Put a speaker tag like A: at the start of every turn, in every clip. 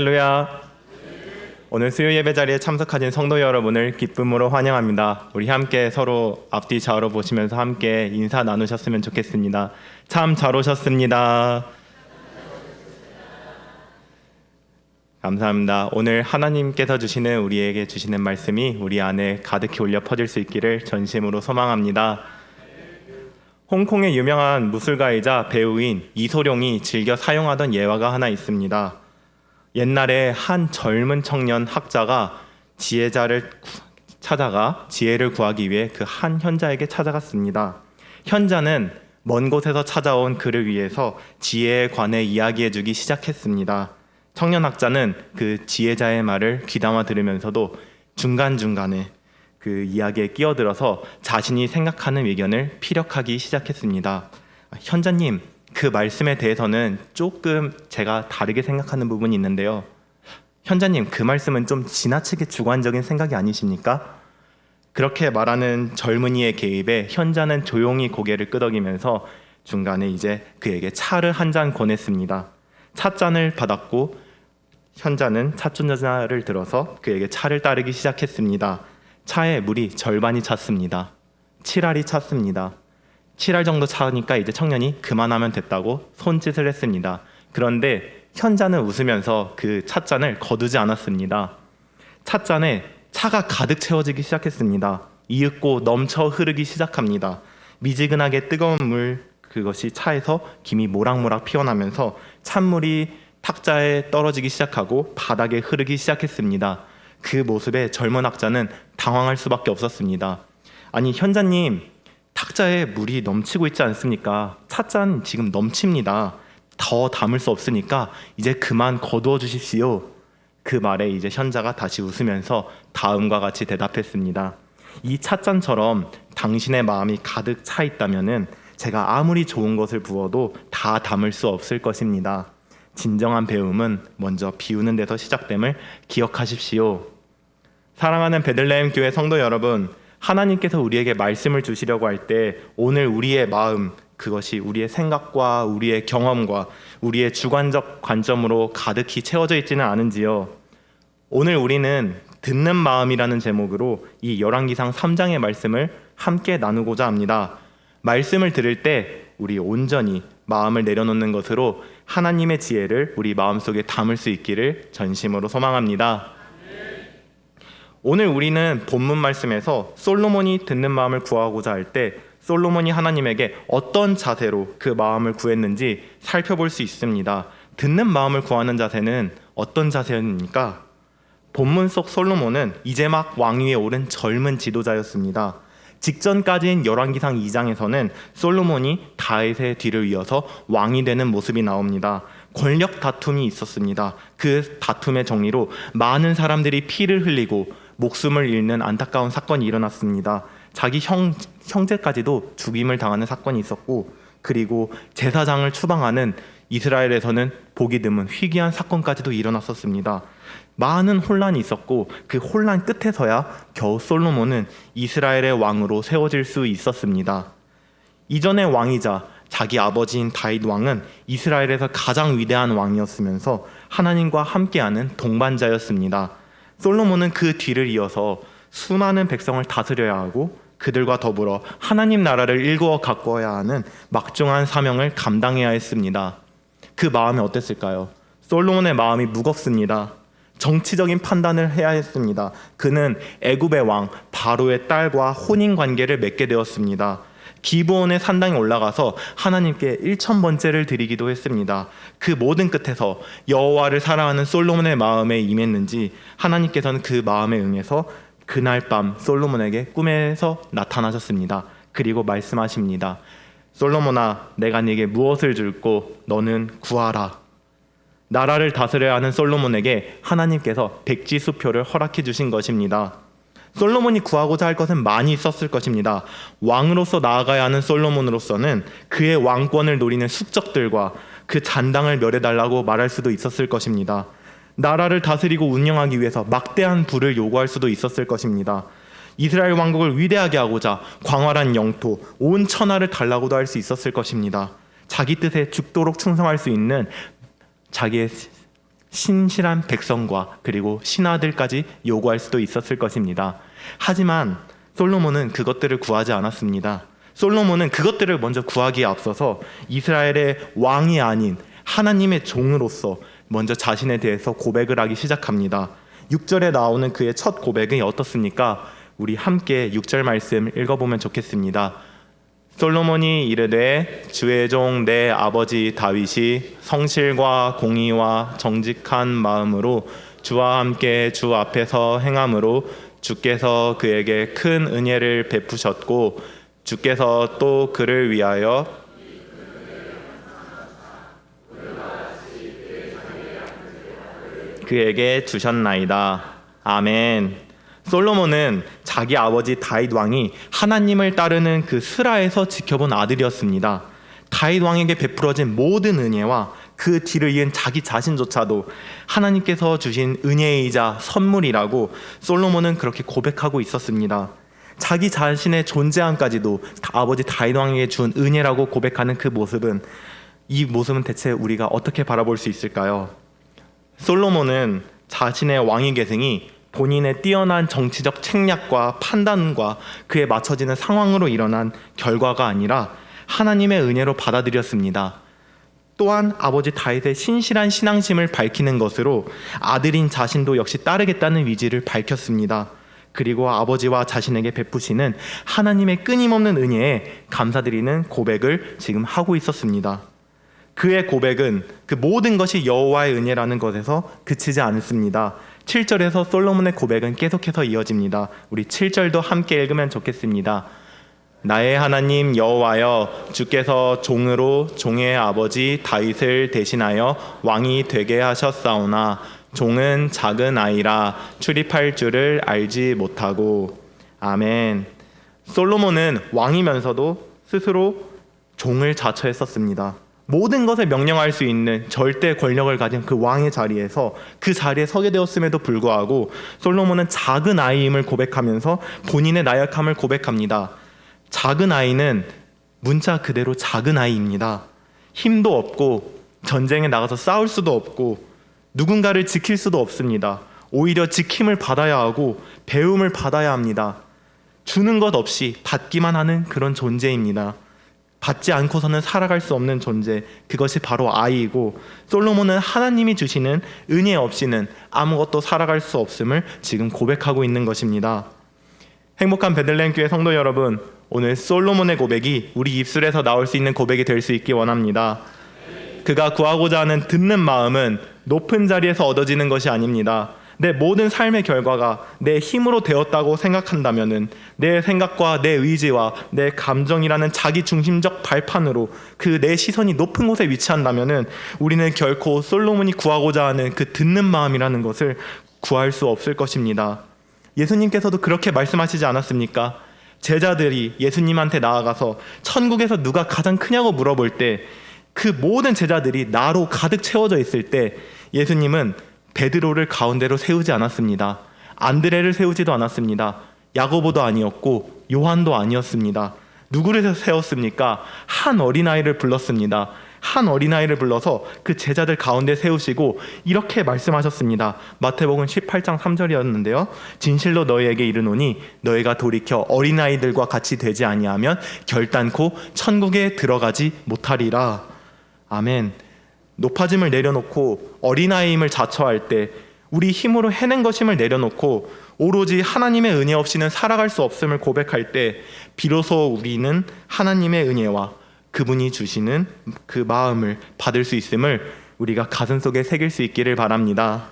A: 할렐루야. 오늘 수요 예배 자리에 참석하신 성도 여러분을 기쁨으로 환영합니다. 우리 함께 서로 앞뒤 좌우로 보시면서 함께 인사 나누셨으면 좋겠습니다. 참 잘 오셨습니다. 감사합니다. 오늘 하나님께서 주시는 우리에게 주시는 말씀이 우리 안에 가득히 올려 퍼질 수 있기를 전심으로 소망합니다. 홍콩의 유명한 무술가이자 배우인 이소룡이 즐겨 사용하던 예화가 하나 있습니다. 옛날에 한 젊은 청년 학자가 지혜자를 구- 찾아가 지혜를 구하기 위해 그 한 현자에게 찾아갔습니다. 현자는 먼 곳에서 찾아온 그를 위해서 지혜에 관해 이야기해주기 시작했습니다. 청년 학자는 그 지혜자의 말을 귀담아 들으면서도 중간 중간에 그 이야기에 끼어들어서 자신이 생각하는 의견을 피력하기 시작했습니다. 현자님, 그 말씀에 대해서는 조금 제가 다르게 생각하는 부분이 있는데요. 현자님, 그 말씀은 좀 지나치게 주관적인 생각이 아니십니까? 그렇게 말하는 젊은이의 개입에 현자는 조용히 고개를 끄덕이면서 중간에 이제 그에게 차를 한 잔 권했습니다. 찻잔을 받았고 현자는 차춘자를 들어서 그에게 차를 따르기 시작했습니다. 차에 물이 절반이 찼습니다. 7알이 찼습니다. 7알 정도 차니까 이제 청년이 그만하면 됐다고 손짓을 했습니다. 그런데 현자는 웃으면서 그 찻잔을 거두지 않았습니다. 찻잔에 차가 가득 채워지기 시작했습니다. 이윽고 넘쳐 흐르기 시작합니다. 미지근하게 뜨거운 물 그것이 차에서 김이 모락모락 피어나면서 찬물이 탁자에 떨어지기 시작하고 바닥에 흐르기 시작했습니다. 그 모습에 젊은 학자는 당황할 수밖에 없었습니다. 아니 현자님 탁자에 물이 넘치고 있지 않습니까? 찻잔 지금 넘칩니다. 더 담을 수 없으니까 이제 그만 거두어 주십시오. 그 말에 이제 현자가 다시 웃으면서 다음과 같이 대답했습니다. 이 찻잔처럼 당신의 마음이 가득 차 있다면은 제가 아무리 좋은 것을 부어도 다 담을 수 없을 것입니다. 진정한 배움은 먼저 비우는 데서 시작됨을 기억하십시오. 사랑하는 베들레헴 교회 성도 여러분, 하나님께서 우리에게 말씀을 주시려고 할 때 오늘 우리의 마음 그것이 우리의 생각과 우리의 경험과 우리의 주관적 관점으로 가득히 채워져 있지는 않은지요. 오늘 우리는 듣는 마음이라는 제목으로 이 열왕기상 3장의 말씀을 함께 나누고자 합니다. 말씀을 들을 때 우리 온전히 마음을 내려놓는 것으로 하나님의 지혜를 우리 마음속에 담을 수 있기를 전심으로 소망합니다. 오늘 우리는 본문 말씀에서 솔로몬이 듣는 마음을 구하고자 할 때 솔로몬이 하나님에게 어떤 자세로 그 마음을 구했는지 살펴볼 수 있습니다. 듣는 마음을 구하는 자세는 어떤 자세입니까? 본문 속 솔로몬은 이제 막 왕위에 오른 젊은 지도자였습니다. 직전까지인 열왕기상 2장에서는 솔로몬이 다윗의 뒤를 이어서 왕이 되는 모습이 나옵니다. 권력 다툼이 있었습니다. 그 다툼의 정리로 많은 사람들이 피를 흘리고 목숨을 잃는 안타까운 사건이 일어났습니다. 자기 형 형제까지도 죽임을 당하는 사건이 있었고 그리고 제사장을 추방하는 이스라엘에서는 보기 드문 희귀한 사건까지도 일어났었습니다. 많은 혼란이 있었고 그 혼란 끝에서야 겨우 솔로몬은 이스라엘의 왕으로 세워질 수 있었습니다. 이전의 왕이자 자기 아버지인 다윗 왕은 이스라엘에서 가장 위대한 왕이었으면서 하나님과 함께하는 동반자였습니다. 솔로몬은 그 뒤를 이어서 수많은 백성을 다스려야 하고 그들과 더불어 하나님 나라를 일구어 가꿔야 하는 막중한 사명을 감당해야 했습니다. 그 마음이 어땠을까요? 솔로몬의 마음이 무겁습니다. 정치적인 판단을 해야 했습니다. 그는 애굽의 왕 바로의 딸과 혼인 관계를 맺게 되었습니다. 기브온의 산당에 올라가서 하나님께 1천 번째를 드리기도 했습니다. 그 모든 끝에서 여호와를 사랑하는 솔로몬의 마음에 임했는지 하나님께서는 그 마음에 응해서 그날 밤 솔로몬에게 꿈에서 나타나셨습니다. 그리고 말씀하십니다. 솔로몬아, 내가 네게 무엇을 줄고 너는 구하라. 나라를 다스려야 하는 솔로몬에게 하나님께서 백지 수표를 허락해 주신 것입니다. 솔로몬이 구하고자 할 것은 많이 있었을 것입니다. 왕으로서 나아가야 하는 솔로몬으로서는 그의 왕권을 노리는 숙적들과 그 잔당을 멸해달라고 말할 수도 있었을 것입니다. 나라를 다스리고 운영하기 위해서 막대한 부를 요구할 수도 있었을 것입니다. 이스라엘 왕국을 위대하게 하고자 광활한 영토, 온 천하를 달라고도 할 수 있었을 것입니다. 자기 뜻에 죽도록 충성할 수 있는 자기의 신실한 백성과 그리고 신하들까지 요구할 수도 있었을 것입니다. 하지만 솔로몬은 그것들을 구하지 않았습니다. 솔로몬은 그것들을 먼저 구하기에 앞서서 이스라엘의 왕이 아닌 하나님의 종으로서 먼저 자신에 대해서 고백을 하기 시작합니다. 6절에 나오는 그의 첫 고백이 어떻습니까? 우리 함께 6절 말씀 읽어보면 좋겠습니다. 솔로몬이 이르되 주의 종 내 아버지 다윗이 성실과 공의와 정직한 마음으로 주와 함께 주 앞에서 행함으로 주께서 그에게 큰 은혜를 베푸셨고 주께서 또 그를 위하여 그에게 주셨나이다. 아멘. 솔로몬은 자기 아버지 다윗 왕이 하나님을 따르는 그 스라에서 지켜본 아들이었습니다. 다윗 왕에게 베풀어진 모든 은혜와 그 뒤를 이은 자기 자신조차도 하나님께서 주신 은혜이자 선물이라고 솔로몬은 그렇게 고백하고 있었습니다. 자기 자신의 존재함까지도 아버지 다윗 왕에게 준 은혜라고 고백하는 그 모습은 이 모습은 대체 우리가 어떻게 바라볼 수 있을까요? 솔로몬은 자신의 왕위 계승이 본인의 뛰어난 정치적 책략과 판단과 그에 맞춰지는 상황으로 일어난 결과가 아니라 하나님의 은혜로 받아들였습니다. 또한 아버지 다윗의 신실한 신앙심을 밝히는 것으로 아들인 자신도 역시 따르겠다는 의지를 밝혔습니다. 그리고 아버지와 자신에게 베푸시는 하나님의 끊임없는 은혜에 감사드리는 고백을 지금 하고 있었습니다. 그의 고백은 그 모든 것이 여호와의 은혜라는 것에서 그치지 않습니다. 7절에서 솔로몬의 고백은 계속해서 이어집니다. 우리 7절도 함께 읽으면 좋겠습니다. 나의 하나님 여호와여 주께서 종으로 종의 아버지 다윗을 대신하여 왕이 되게 하셨사오나 종은 작은 아이라 출입할 줄을 알지 못하고 아멘. 솔로몬은 왕이면서도 스스로 종을 자처했었습니다. 모든 것을 명령할 수 있는 절대 권력을 가진 그 왕의 자리에서 그 자리에 서게 되었음에도 불구하고 솔로몬은 작은 아이임을 고백하면서 본인의 나약함을 고백합니다. 작은 아이는 문자 그대로 작은 아이입니다. 힘도 없고 전쟁에 나가서 싸울 수도 없고 누군가를 지킬 수도 없습니다. 오히려 지킴을 받아야 하고 배움을 받아야 합니다. 주는 것 없이 받기만 하는 그런 존재입니다. 받지 않고서는 살아갈 수 없는 존재 그것이 바로 아이이고 솔로몬은 하나님이 주시는 은혜 없이는 아무것도 살아갈 수 없음을 지금 고백하고 있는 것입니다. 행복한 베들레헴 교회 성도 여러분, 오늘 솔로몬의 고백이 우리 입술에서 나올 수 있는 고백이 될 수 있기 원합니다. 그가 구하고자 하는 듣는 마음은 높은 자리에서 얻어지는 것이 아닙니다. 내 모든 삶의 결과가 내 힘으로 되었다고 생각한다면은 내 생각과 내 의지와 내 감정이라는 자기 중심적 발판으로 그 내 시선이 높은 곳에 위치한다면은 우리는 결코 솔로몬이 구하고자 하는 그 듣는 마음이라는 것을 구할 수 없을 것입니다. 예수님께서도 그렇게 말씀하시지 않았습니까? 제자들이 예수님한테 나아가서 천국에서 누가 가장 크냐고 물어볼 때 그 모든 제자들이 나로 가득 채워져 있을 때 예수님은 베드로를 가운데로 세우지 않았습니다. 안드레를 세우지도 않았습니다. 야고보도 아니었고 요한도 아니었습니다. 누구를 세웠습니까? 한 어린아이를 불렀습니다. 한 어린아이를 불러서 그 제자들 가운데 세우시고 이렇게 말씀하셨습니다. 마태복음 18장 3절이었는데요. 진실로 너희에게 이르노니 너희가 돌이켜 어린아이들과 같이 되지 아니하면 결단코 천국에 들어가지 못하리라. 아멘. 높아짐을 내려놓고 어린아이임을 자처할 때 우리 힘으로 해낸 것임을 내려놓고 오로지 하나님의 은혜 없이는 살아갈 수 없음을 고백할 때 비로소 우리는 하나님의 은혜와 그분이 주시는 그 마음을 받을 수 있음을 우리가 가슴 속에 새길 수 있기를 바랍니다.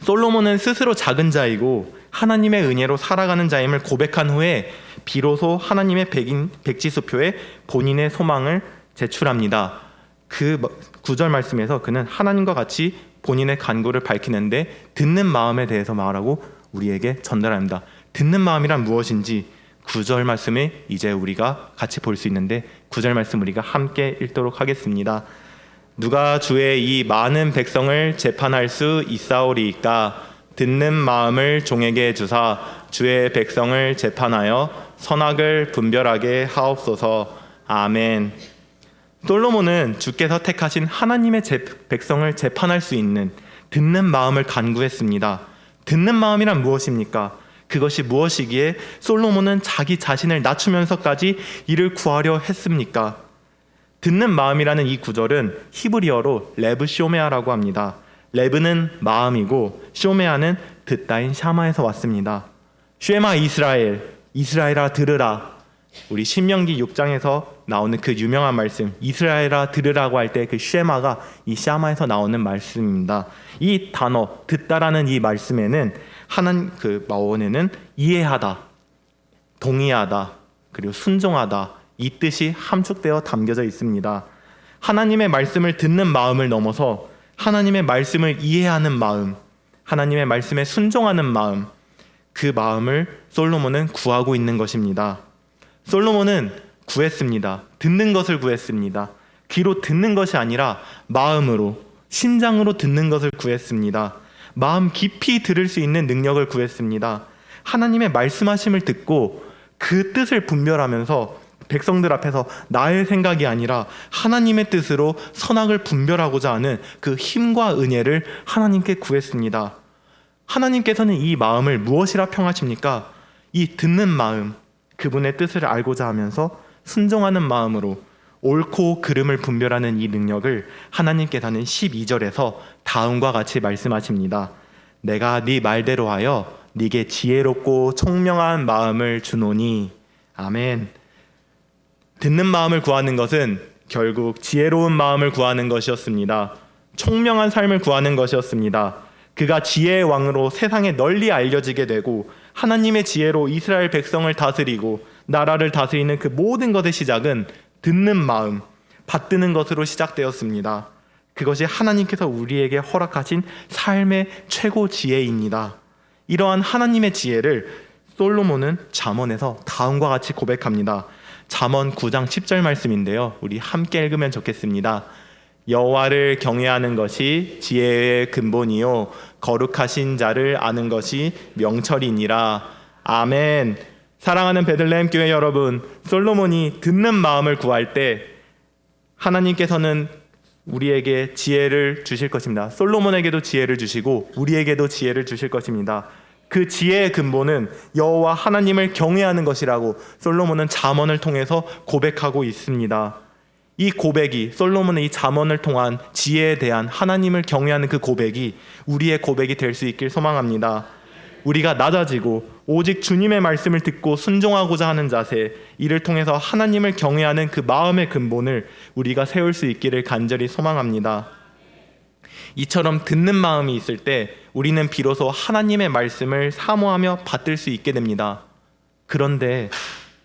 A: 솔로몬은 스스로 작은 자이고 하나님의 은혜로 살아가는 자임을 고백한 후에 비로소 하나님의 백인 백지수표에 본인의 소망을 제출합니다. 그 구절 말씀에서 그는 하나님과 같이 본인의 간구를 밝히는데 듣는 마음에 대해서 말하고 우리에게 전달합니다. 듣는 마음이란 무엇인지 구절 말씀에 이제 우리가 같이 볼 수 있는데 구절 말씀 우리가 함께 읽도록 하겠습니다. 누가 주의 이 많은 백성을 재판할 수 있사오리이까 듣는 마음을 종에게 주사 주의 백성을 재판하여 선악을 분별하게 하옵소서. 아멘. 솔로몬은 주께서 택하신 하나님의 제- 백성을 재판할 수 있는 듣는 마음을 간구했습니다. 듣는 마음이란 무엇입니까? 그것이 무엇이기에 솔로몬은 자기 자신을 낮추면서까지 이를 구하려 했습니까? 듣는 마음이라는 이 구절은 히브리어로 레브 쇼메아라고 합니다. 레브는 마음이고 쇼메아는 듣다인 샤마에서 왔습니다. 쉐마 이스라엘, 이스라엘아 들으라. 우리 신명기 6장에서 나오는 그 유명한 말씀, 이스라엘아 들으라고 할 때 그 쉐마가 이 샤마에서 나오는 말씀입니다. 이 단어 듣다라는 이 말씀에는 하나님 그 마원에는 이해하다, 동의하다, 그리고 순종하다 이 뜻이 함축되어 담겨져 있습니다. 하나님의 말씀을 듣는 마음을 넘어서 하나님의 말씀을 이해하는 마음, 하나님의 말씀에 순종하는 마음, 그 마음을 솔로몬은 구하고 있는 것입니다. 솔로몬은 구했습니다. 듣는 것을 구했습니다. 귀로 듣는 것이 아니라 마음으로, 심장으로 듣는 것을 구했습니다. 마음 깊이 들을 수 있는 능력을 구했습니다. 하나님의 말씀하심을 듣고 그 뜻을 분별하면서 백성들 앞에서 나의 생각이 아니라 하나님의 뜻으로 선악을 분별하고자 하는 그 힘과 은혜를 하나님께 구했습니다. 하나님께서는 이 마음을 무엇이라 평하십니까? 이 듣는 마음, 그분의 뜻을 알고자 하면서 순종하는 마음으로 옳고 그름을 분별하는 이 능력을 하나님께서는 12절에서 다음과 같이 말씀하십니다. 내가 네 말대로 하여 네게 지혜롭고 총명한 마음을 주노니 아멘. 듣는 마음을 구하는 것은 결국 지혜로운 마음을 구하는 것이었습니다. 총명한 삶을 구하는 것이었습니다. 그가 지혜의 왕으로 세상에 널리 알려지게 되고 하나님의 지혜로 이스라엘 백성을 다스리고 나라를 다스리는 그 모든 것의 시작은 듣는 마음, 받드는 것으로 시작되었습니다. 그것이 하나님께서 우리에게 허락하신 삶의 최고 지혜입니다. 이러한 하나님의 지혜를 솔로몬은 잠언에서 다음과 같이 고백합니다. 잠언 9장 10절 말씀인데요. 우리 함께 읽으면 좋겠습니다. 여호와를 경외하는 것이 지혜의 근본이요 거룩하신 자를 아는 것이 명철이니라. 아멘. 사랑하는 베들레헴 교회 여러분, 솔로몬이 듣는 마음을 구할 때 하나님께서는 우리에게 지혜를 주실 것입니다. 솔로몬에게도 지혜를 주시고 우리에게도 지혜를 주실 것입니다. 그 지혜의 근본은 여호와 하나님을 경외하는 것이라고 솔로몬은 잠언을 통해서 고백하고 있습니다. 이 고백이 솔로몬의 이 잠언을 통한 지혜에 대한 하나님을 경외하는 그 고백이 우리의 고백이 될 수 있길 소망합니다. 우리가 낮아지고 오직 주님의 말씀을 듣고 순종하고자 하는 자세, 이를 통해서 하나님을 경외하는 그 마음의 근본을 우리가 세울 수 있기를 간절히 소망합니다. 이처럼 듣는 마음이 있을 때 우리는 비로소 하나님의 말씀을 사모하며 받들 수 있게 됩니다. 그런데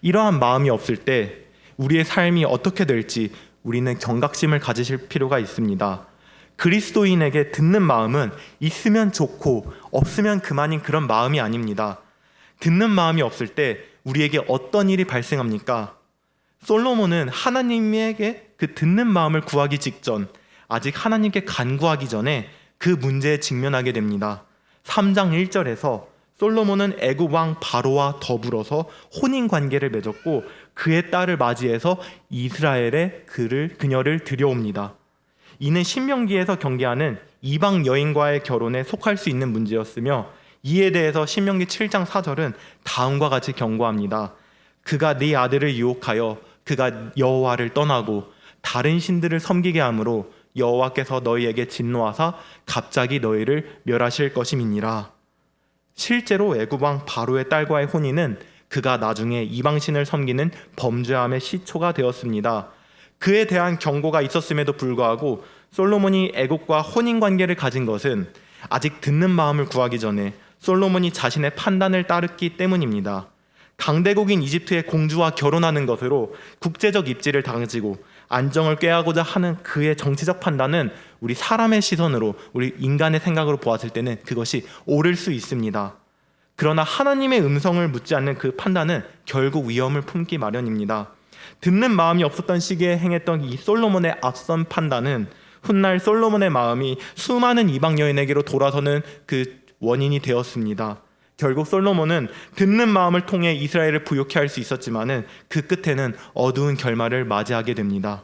A: 이러한 마음이 없을 때 우리의 삶이 어떻게 될지 우리는 경각심을 가지실 필요가 있습니다. 그리스도인에게 듣는 마음은 있으면 좋고 없으면 그만인 그런 마음이 아닙니다. 듣는 마음이 없을 때 우리에게 어떤 일이 발생합니까? 솔로몬은 하나님에게 그 듣는 마음을 구하기 직전 아직 하나님께 간구하기 전에 그 문제에 직면하게 됩니다. 3장 1절에서 솔로몬은 애굽 왕 바로와 더불어서 혼인 관계를 맺었고 그의 딸을 맞이해서 이스라엘에 그를 그녀를 들여옵니다. 이는 신명기에서 경계하는 이방 여인과의 결혼에 속할 수 있는 문제였으며 이에 대해서 신명기 7장 4절은 다음과 같이 경고합니다. 그가 네 아들을 유혹하여 그가 여호와를 떠나고 다른 신들을 섬기게 하므로 여호와께서 너희에게 진노하사 갑자기 너희를 멸하실 것임이니라. 실제로 애굽 왕 바로의 딸과의 혼인은 그가 나중에 이방신을 섬기는 범죄함의 시초가 되었습니다. 그에 대한 경고가 있었음에도 불구하고 솔로몬이 애국과 혼인 관계를 가진 것은 아직 듣는 마음을 구하기 전에 솔로몬이 자신의 판단을 따르기 때문입니다. 강대국인 이집트의 공주와 결혼하는 것으로 국제적 입지를 당지고 안정을 꾀하고자 하는 그의 정치적 판단은 우리 사람의 시선으로 우리 인간의 생각으로 보았을 때는 그것이 옳을 수 있습니다. 그러나 하나님의 음성을 묻지 않는 그 판단은 결국 위험을 품기 마련입니다. 듣는 마음이 없었던 시기에 행했던 이 솔로몬의 앞선 판단은 훗날 솔로몬의 마음이 수많은 이방 여인에게로 돌아서는 그 원인이 되었습니다. 결국 솔로몬은 듣는 마음을 통해 이스라엘을 부욕해 할수 있었지만은 그 끝에는 어두운 결말을 맞이하게 됩니다.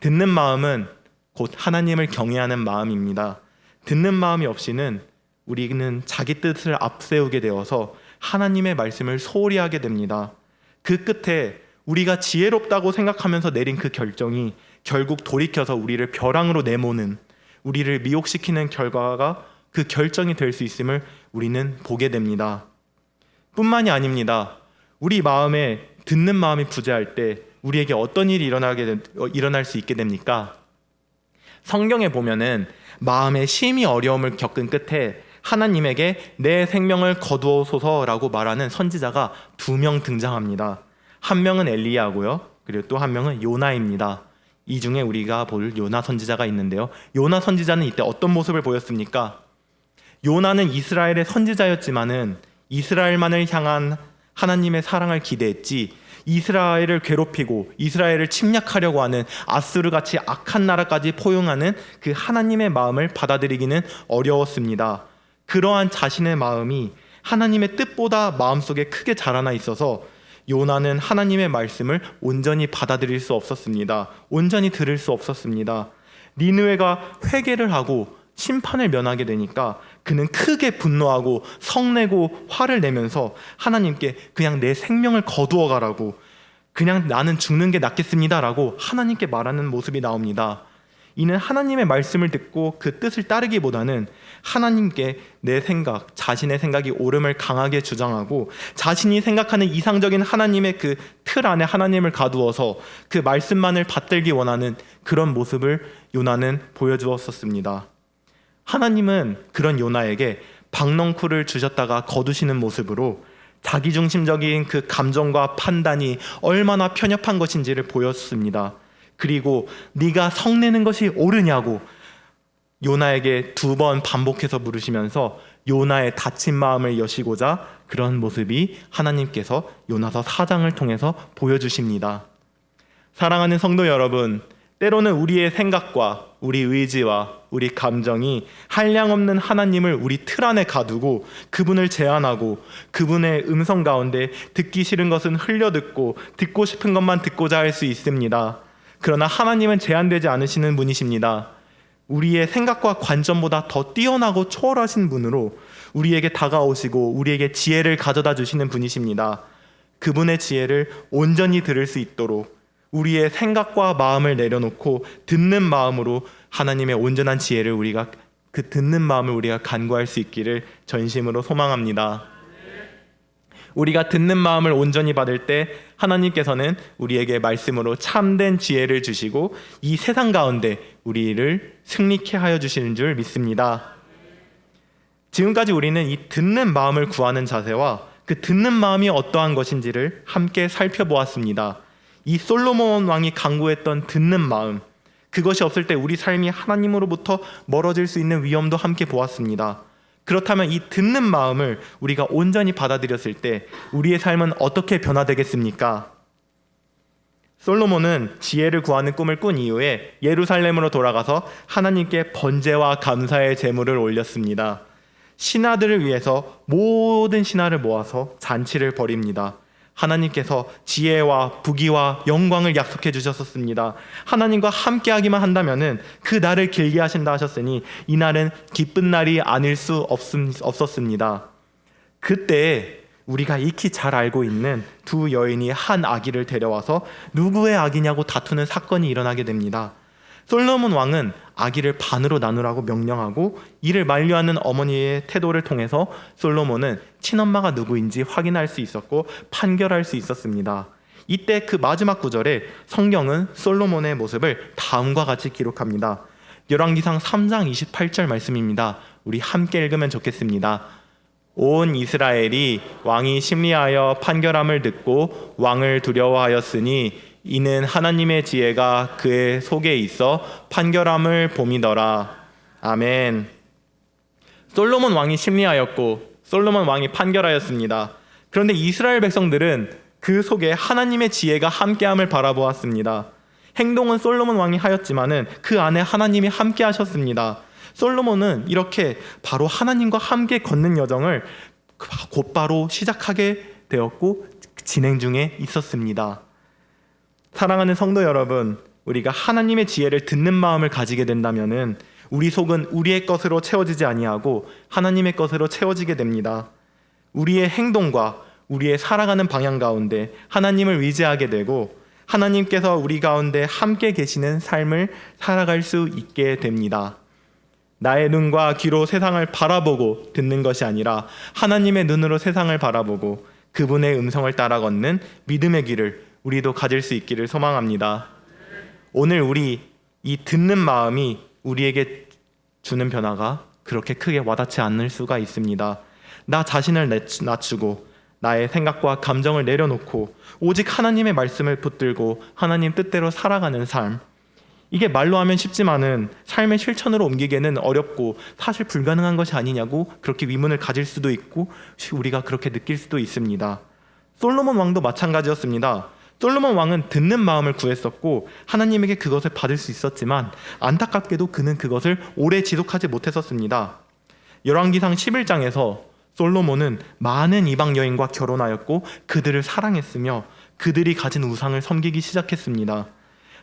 A: 듣는 마음은 곧 하나님을 경외하는 마음입니다. 듣는 마음이 없이는 우리는 자기 뜻을 앞세우게 되어서 하나님의 말씀을 소홀히 하게 됩니다. 그 끝에 우리가 지혜롭다고 생각하면서 내린 그 결정이 결국 돌이켜서 우리를 벼랑으로 내모는 우리를 미혹시키는 결과가 그 결정이 될 수 있음을 우리는 보게 됩니다. 뿐만이 아닙니다. 우리 마음에 듣는 마음이 부재할 때 우리에게 어떤 일이 일어나게 된- 어, 일어날 수 있게 됩니까? 성경에 보면은 마음에 심히 어려움을 겪은 끝에 하나님에게 내 생명을 거두어소서라고 말하는 선지자가 두 명 등장합니다. 한 명은 엘리야고요. 그리고 또 한 명은 요나입니다. 이 중에 우리가 볼 요나 선지자가 있는데요. 요나 선지자는 이때 어떤 모습을 보였습니까? 요나는 이스라엘의 선지자였지만은 이스라엘만을 향한 하나님의 사랑을 기대했지 이스라엘을 괴롭히고 이스라엘을 침략하려고 하는 아수르 같이 악한 나라까지 포용하는 그 하나님의 마음을 받아들이기는 어려웠습니다. 그러한 자신의 마음이 하나님의 뜻보다 마음속에 크게 자라나 있어서 요나는 하나님의 말씀을 온전히 받아들일 수 없었습니다. 온전히 들을 수 없었습니다. 니느웨가 회개를 하고 심판을 면하게 되니까 그는 크게 분노하고 성내고 화를 내면서 하나님께 그냥 내 생명을 거두어 가라고 그냥 나는 죽는 게 낫겠습니다라고 하나님께 말하는 모습이 나옵니다. 이는 하나님의 말씀을 듣고 그 뜻을 따르기보다는 하나님께 내 생각, 자신의 생각이 옳음을 강하게 주장하고 자신이 생각하는 이상적인 하나님의 그 틀 안에 하나님을 가두어서 그 말씀만을 받들기 원하는 그런 모습을 요나는 보여주었었습니다. 하나님은 그런 요나에게 박넝쿨을 주셨다가 거두시는 모습으로 자기중심적인 그 감정과 판단이 얼마나 편협한 것인지를 보였습니다. 그리고 네가 성내는 것이 옳으냐고 요나에게 두 번 반복해서 물으시면서 요나의 다친 마음을 여시고자 그런 모습이 하나님께서 요나서 4장을 통해서 보여주십니다. 사랑하는 성도 여러분, 때로는 우리의 생각과 우리 의지와 우리 감정이 한량 없는 하나님을 우리 틀 안에 가두고 그분을 제한하고 그분의 음성 가운데 듣기 싫은 것은 흘려 듣고 듣고 싶은 것만 듣고자 할 수 있습니다. 그러나 하나님은 제한되지 않으시는 분이십니다. 우리의 생각과 관점보다 더 뛰어나고 초월하신 분으로 우리에게 다가오시고 우리에게 지혜를 가져다 주시는 분이십니다. 그분의 지혜를 온전히 들을 수 있도록 우리의 생각과 마음을 내려놓고 듣는 마음으로 하나님의 온전한 지혜를 우리가 그 듣는 마음을 우리가 간구할 수 있기를 전심으로 소망합니다. 우리가 듣는 마음을 온전히 받을 때 하나님께서는 우리에게 말씀으로 참된 지혜를 주시고 이 세상 가운데 우리를 승리케 하여 주시는 줄 믿습니다. 지금까지 우리는 이 듣는 마음을 구하는 자세와 그 듣는 마음이 어떠한 것인지를 함께 살펴보았습니다. 이 솔로몬 왕이 강구했던 듣는 마음, 그것이 없을 때 우리 삶이 하나님으로부터 멀어질 수 있는 위험도 함께 보았습니다. 그렇다면 이 듣는 마음을 우리가 온전히 받아들였을 때 우리의 삶은 어떻게 변화되겠습니까? 솔로몬은 지혜를 구하는 꿈을 꾼 이후에 예루살렘으로 돌아가서 하나님께 번제와 감사의 제물을 올렸습니다. 신하들을 위해서 모든 신하를 모아서 잔치를 벌입니다. 하나님께서 지혜와 부귀와 영광을 약속해 주셨었습니다. 하나님과 함께 하기만 한다면은 그 날을 길게 하신다 하셨으니 이 날은 기쁜 날이 아닐 수 없음, 없었습니다. 그때 우리가 익히 잘 알고 있는 두 여인이 한 아기를 데려와서 누구의 아기냐고 다투는 사건이 일어나게 됩니다. 솔로몬 왕은 아기를 반으로 나누라고 명령하고 이를 만류하는 어머니의 태도를 통해서 솔로몬은 친엄마가 누구인지 확인할 수 있었고 판결할 수 있었습니다. 이때 그 마지막 구절에 성경은 솔로몬의 모습을 다음과 같이 기록합니다. 열왕기상 3장 28절 말씀입니다. 우리 함께 읽으면 좋겠습니다. 온 이스라엘이 왕이 심리하여 판결함을 듣고 왕을 두려워하였으니 이는 하나님의 지혜가 그의 속에 있어 판결함을 봄이더라. 아멘. 솔로몬 왕이 심리하였고 솔로몬 왕이 판결하였습니다. 그런데 이스라엘 백성들은 그 속에 하나님의 지혜가 함께함을 바라보았습니다. 행동은 솔로몬 왕이 하였지만은 그 안에 하나님이 함께 하셨습니다. 솔로몬은 이렇게 바로 하나님과 함께 걷는 여정을 곧바로 시작하게 되었고 진행 중에 있었습니다. 사랑하는 성도 여러분, 우리가 하나님의 지혜를 듣는 마음을 가지게 된다면은 우리 속은 우리의 것으로 채워지지 아니하고 하나님의 것으로 채워지게 됩니다. 우리의 행동과 우리의 살아가는 방향 가운데 하나님을 의지하게 되고 하나님께서 우리 가운데 함께 계시는 삶을 살아갈 수 있게 됩니다. 나의 눈과 귀로 세상을 바라보고 듣는 것이 아니라 하나님의 눈으로 세상을 바라보고 그분의 음성을 따라 걷는 믿음의 길을 우리도 가질 수 있기를 소망합니다. 오늘 우리 이 듣는 마음이 우리에게 주는 변화가 그렇게 크게 와닿지 않을 수가 있습니다. 나 자신을 낮추고 나의 생각과 감정을 내려놓고 오직 하나님의 말씀을 붙들고 하나님 뜻대로 살아가는 삶. 이게 말로 하면 쉽지만은 삶의 실천으로 옮기기에는 어렵고 사실 불가능한 것이 아니냐고 그렇게 위문을 가질 수도 있고 우리가 그렇게 느낄 수도 있습니다. 솔로몬 왕도 마찬가지였습니다. 솔로몬 왕은 듣는 마음을 구했었고 하나님에게 그것을 받을 수 있었지만 안타깝게도 그는 그것을 오래 지속하지 못했었습니다. 열왕기상 11장에서 솔로몬은 많은 이방 여인과 결혼하였고 그들을 사랑했으며 그들이 가진 우상을 섬기기 시작했습니다.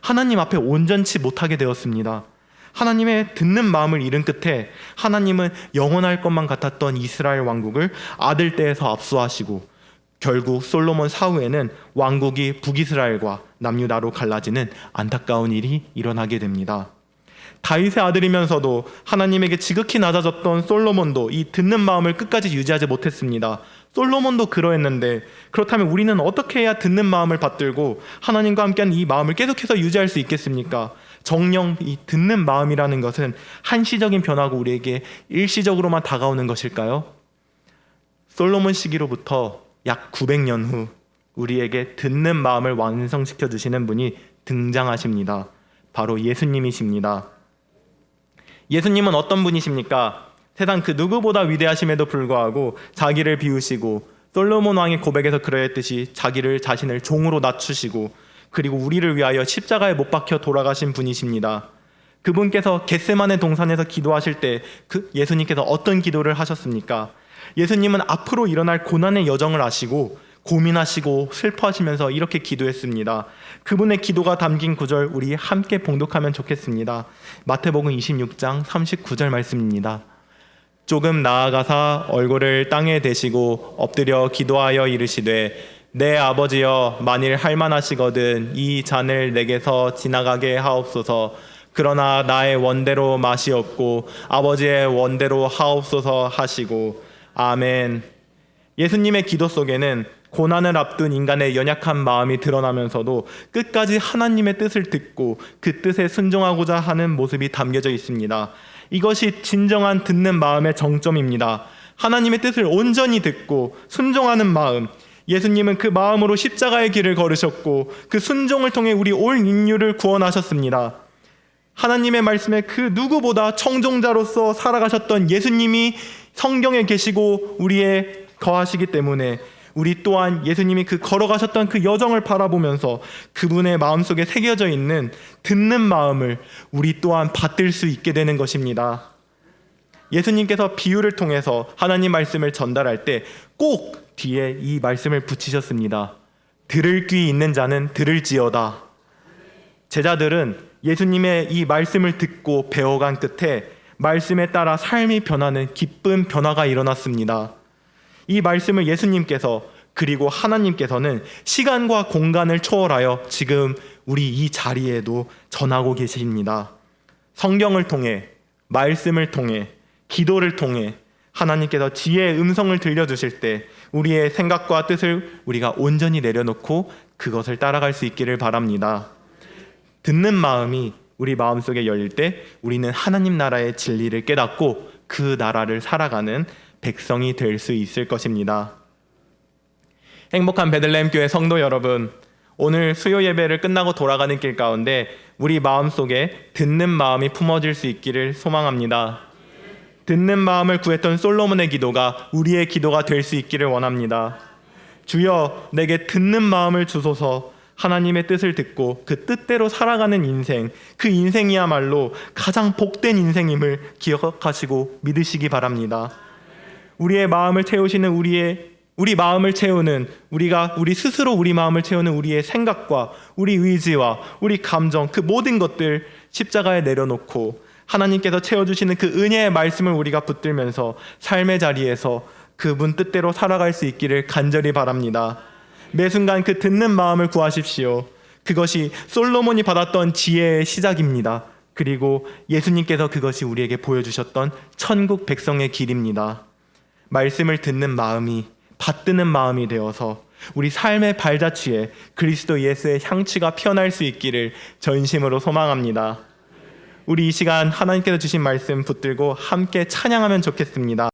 A: 하나님 앞에 온전치 못하게 되었습니다. 하나님의 듣는 마음을 잃은 끝에 하나님은 영원할 것만 같았던 이스라엘 왕국을 아들 때에서 압수하시고 결국 솔로몬 사후에는 왕국이 북이스라엘과 남유다로 갈라지는 안타까운 일이 일어나게 됩니다. 다윗의 아들이면서도 하나님에게 지극히 낮아졌던 솔로몬도 이 듣는 마음을 끝까지 유지하지 못했습니다. 솔로몬도 그러했는데 그렇다면 우리는 어떻게 해야 듣는 마음을 받들고 하나님과 함께하는 이 마음을 계속해서 유지할 수 있겠습니까? 정령 이 듣는 마음이라는 것은 한시적인 변화고 우리에게 일시적으로만 다가오는 것일까요? 솔로몬 시기로부터 약 900년 후 우리에게 듣는 마음을 완성시켜 주시는 분이 등장하십니다. 바로 예수님이십니다. 예수님은 어떤 분이십니까? 세상 그 누구보다 위대하심에도 불구하고 자기를 비우시고 솔로몬 왕의 고백에서 그러했듯이 자기를 자신을 종으로 낮추시고 그리고 우리를 위하여 십자가에 못 박혀 돌아가신 분이십니다. 그분께서 겟세만의 동산에서 기도하실 때 그 예수님께서 어떤 기도를 하셨습니까? 예수님은 앞으로 일어날 고난의 여정을 아시고 고민하시고 슬퍼하시면서 이렇게 기도했습니다. 그분의 기도가 담긴 구절 우리 함께 봉독하면 좋겠습니다. 마태복음 26장 39절 말씀입니다. 조금 나아가사 얼굴을 땅에 대시고 엎드려 기도하여 이르시되 내 아버지여 만일 할만하시거든 이 잔을 내게서 지나가게 하옵소서 그러나 나의 원대로 맛이 없고 아버지의 원대로 하옵소서 하시고 아멘 예수님의 기도 속에는 고난을 앞둔 인간의 연약한 마음이 드러나면서도 끝까지 하나님의 뜻을 듣고 그 뜻에 순종하고자 하는 모습이 담겨져 있습니다. 이것이 진정한 듣는 마음의 정점입니다. 하나님의 뜻을 온전히 듣고 순종하는 마음. 예수님은 그 마음으로 십자가의 길을 걸으셨고 그 순종을 통해 우리 올 인류를 구원하셨습니다. 하나님의 말씀에 그 누구보다 청종자로서 살아가셨던 예수님이 성경에 계시고 우리의 거하시기 때문에 우리 또한 예수님이 그 걸어가셨던 그 여정을 바라보면서 그분의 마음속에 새겨져 있는 듣는 마음을 우리 또한 받들 수 있게 되는 것입니다. 예수님께서 비유를 통해서 하나님 말씀을 전달할 때 꼭 뒤에 이 말씀을 붙이셨습니다. 들을 귀 있는 자는 들을지어다. 제자들은 예수님의 이 말씀을 듣고 배워간 끝에 말씀에 따라 삶이 변하는 기쁜 변화가 일어났습니다. 이 말씀을 예수님께서 그리고 하나님께서는 시간과 공간을 초월하여 지금 우리 이 자리에도 전하고 계십니다. 성경을 통해 말씀을 통해 기도를 통해 하나님께서 지혜의 음성을 들려주실 때 우리의 생각과 뜻을 우리가 온전히 내려놓고 그것을 따라갈 수 있기를 바랍니다. 듣는 마음이 우리 마음속에 열릴 때 우리는 하나님 나라의 진리를 깨닫고 그 나라를 살아가는 백성이 될 수 있을 것입니다. 행복한 베들레헴 교회 성도 여러분, 오늘 수요 예배를 끝나고 돌아가는 길 가운데 우리 마음속에 듣는 마음이 품어질 수 있기를 소망합니다. 듣는 마음을 구했던 솔로몬의 기도가 우리의 기도가 될 수 있기를 원합니다. 주여 내게 듣는 마음을 주소서 하나님의 뜻을 듣고 그 뜻대로 살아가는 인생, 그 인생이야말로 가장 복된 인생임을 기억하시고 믿으시기 바랍니다. 우리의 마음을 채우시는 우리의 우리 마음을 채우는 우리가 우리 스스로 우리 마음을 채우는 우리의 생각과 우리 의지와 우리 감정 그 모든 것들 십자가에 내려놓고 하나님께서 채워주시는 그 은혜의 말씀을 우리가 붙들면서 삶의 자리에서 그분 뜻대로 살아갈 수 있기를 간절히 바랍니다. 매 순간 그 듣는 마음을 구하십시오. 그것이 솔로몬이 받았던 지혜의 시작입니다. 그리고 예수님께서 그것이 우리에게 보여주셨던 천국 백성의 길입니다. 말씀을 듣는 마음이 받드는 마음이 되어서 우리 삶의 발자취에 그리스도 예수의 향취가 피어날 수 있기를 전심으로 소망합니다. 우리 이 시간 하나님께서 주신 말씀 붙들고 함께 찬양하면 좋겠습니다.